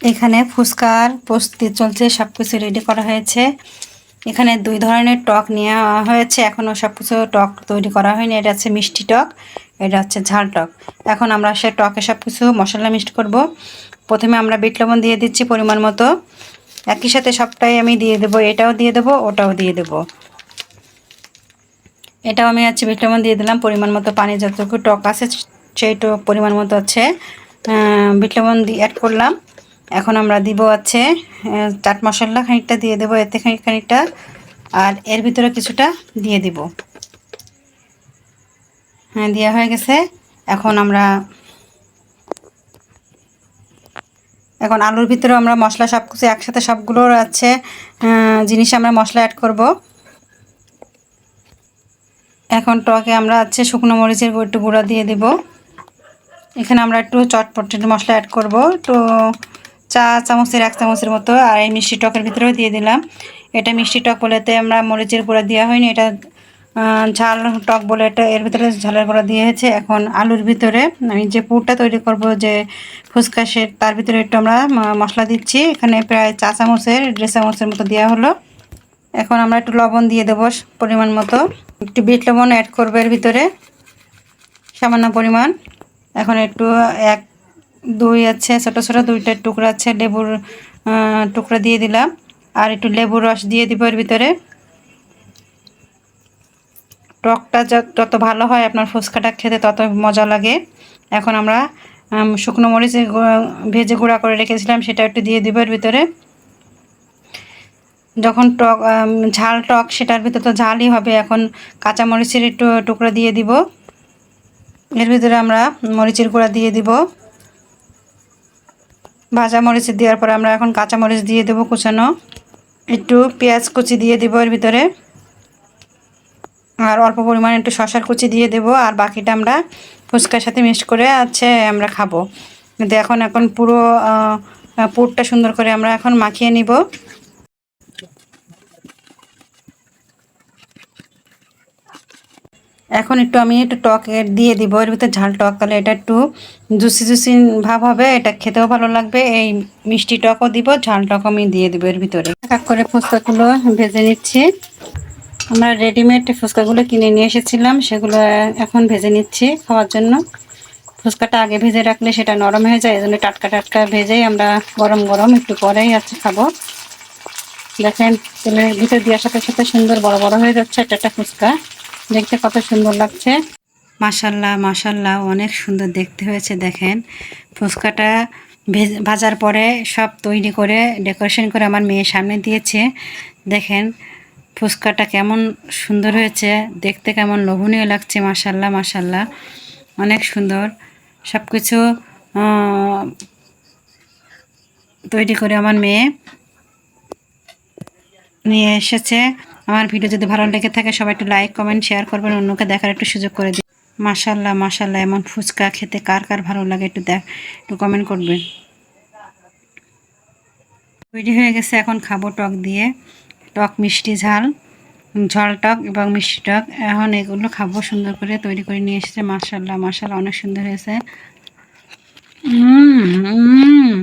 এখানে ফুচকার প্রস্তুতি চলছে সব কিছু রেডি করা হয়েছে। এখানে দুই ধরনের টক নেওয়া হয়েছে এখনও সব কিছু টক তৈরি করা হয়নি। এটা হচ্ছে মিষ্টি টক, এটা হচ্ছে ঝাল টক। এখন আমরা সে টকে সব কিছু মশলা মিক্সড করব। প্রথমে আমরা বিট লবণ দিয়ে দিচ্ছি পরিমাণ মতো। একই সাথে সবটাই আমি দিয়ে দেবো, এটাও দিয়ে দেবো, ওটাও দিয়ে দেবো। এটাও আমি হচ্ছে বিট লবণ দিয়ে দিলাম, পরিমাণ মতো পানি যতটুকু টক আছে সেইটু পরিমাণ মতো হচ্ছে বিট লবণ দিয়ে অ্যাড করলাম। এখন আমরা দিব আছে চাট মশলা খানিকটা দিয়ে দেবো, এতে খানিক খানিকটা, আর এর ভিতরে কিছুটা দিয়ে দিব। হ্যাঁ দেওয়া হয়ে গেছে। এখন আমরা, এখন আলুর ভিতরে আমরা মশলা সব কিছু একসাথে সবগুলোর আছে জিনিস আমরা মশলা অ্যাড করব। এখন টকে আমরা আছে শুকনো মরিচের একটু গুঁড়া দিয়ে দেব। এখানে আমরা একটু চটপটের মশলা অ্যাড করব। একটু চা চামচের এক চামচের মতো আর এই মিষ্টি টকের ভিতরেও দিয়ে দিলাম। এটা মিষ্টি টক বলেতে আমরা মরিচের গুঁড়া দেওয়া হয়নি, এটা ঝাল টক বলে এটা এর ভিতরে ঝালের গুঁড়া দিয়ে হয়েছে। এখন আলুর ভিতরে আমি যে পুরটা তৈরি করব, যে ফুচকা সে, তার ভিতরে একটু আমরা মশলা দিচ্ছি। এখানে প্রায় চা চামচের, দেড় চামচের মতো দেওয়া হলো। এখন আমরা একটু লবণ দিয়ে দেবো পরিমাণ মতো। একটু বিট লবণ অ্যাড করব এর ভিতরে, সামান্য পরিমাণ। এখন একটু এক দুই আছে, ছোটো ছোটো দুইটা টুকরা আছে, লেবুর টুকরা দিয়ে দিলাম। আর একটু লেবুর রস দিয়ে দিব এর ভিতরে। টকটা যত ভালো হয় আপনার ফুচকাটা খেতে তত মজা লাগে। এখন আমরা শুকনো মরিচ ভেজে গুঁড়া করে রেখেছিলাম, সেটা একটু দিয়ে দিব এর ভিতরে। যখন টক ঝাল টক, সেটার ভিতরে তো ঝালই হবে, এখন কাঁচা মরিচের একটু টুকরা দিয়ে দিব। এর ভিতরে আমরা মরিচের গুঁড়া দিয়ে দিব। ভাজা মরিচ দেওয়ার পরে আমরা এখন কাঁচা মরিচ দিয়ে দেবো কুচানো। একটু পেঁয়াজ কুচি দিয়ে দেবো এর ভিতরে। আর অল্প পরিমাণে একটু শশার কুচি দিয়ে দেব, আর বাকিটা আমরা ফুচকার সাথে মিক্সড করে আছে আমরা খাব। কিন্তু এখন এখন পুরো পুরটা সুন্দর করে আমরা এখন মাখিয়ে নিব। এখন একটু আমি একটু টক দিয়ে দিব। এর ভিতরে ঝাল টক তাহলে এটা একটু জুসি জুসি ভাব হবে, এটা খেতেও ভালো লাগবে। এই মিষ্টি টকও দিব, ঝাল টক আমি দিয়ে দিব এর ভিতরে। এক করে ফুচকাগুলো ভেজে নিচ্ছি। আমরা রেডিমেড ফুচকাগুলো কিনে নিয়ে এসেছিলাম, সেগুলো এখন ভেজে নিচ্ছি খাওয়ার জন্য। ফুচকাটা আগে ভেজে রাখলে সেটা নরম হয়ে যায় এই জন্য টাটকা টাটকা ভেজেই আমরা গরম গরম একটু পরেই আছে খাব। দেখেন, তেলের ভিতর দেওয়ার সাথে সাথে সুন্দর বড় বড় হয়ে যাচ্ছে এটা একটা ফুচকা। দেখতে কত সুন্দর লাগছে। মাসাল্লাহ মাসাল্লাহ অনেক সুন্দর দেখতে হয়েছে, দেখেন। ফুচকাটা ভাজার পরে সব তৈরি করে, ডেকোরেশন করে আমার মেয়ের সামনে দিয়েছে। দেখেন, ফুচকাটা কেমন সুন্দর হয়েছে, দেখতে কেমন লোভনীয় লাগছে মাসাল্লাহ মাসাল্লাহ অনেক সুন্দর। সব কিছু তৈরি করে আমার মেয়ে নিয়ে এসেছে। আমার ভিডিও যদি ভালো লেগে থাকে, সবাই একটু লাইক কমেন্ট শেয়ার করবেন। অন্যকে দেখার একটু সুযোগ করে দিন। মাসাল্লাহ মাসাল্লাহ এমন ফুচকা খেতে কার কার ভালো লাগে একটু দেখ, একটু কমেন্ট করবেন। তৈরি হয়ে গেছে এখন খাব টক দিয়ে। টক, মিষ্টি ঝাল ঝাল টক এবং মিষ্টি টক। এখন এগুলো খাব, সুন্দর করে তৈরি করে নিয়ে এসেছে মাসাল্লাহ মাসাল্লাহ অনেক সুন্দর হয়েছে। হুম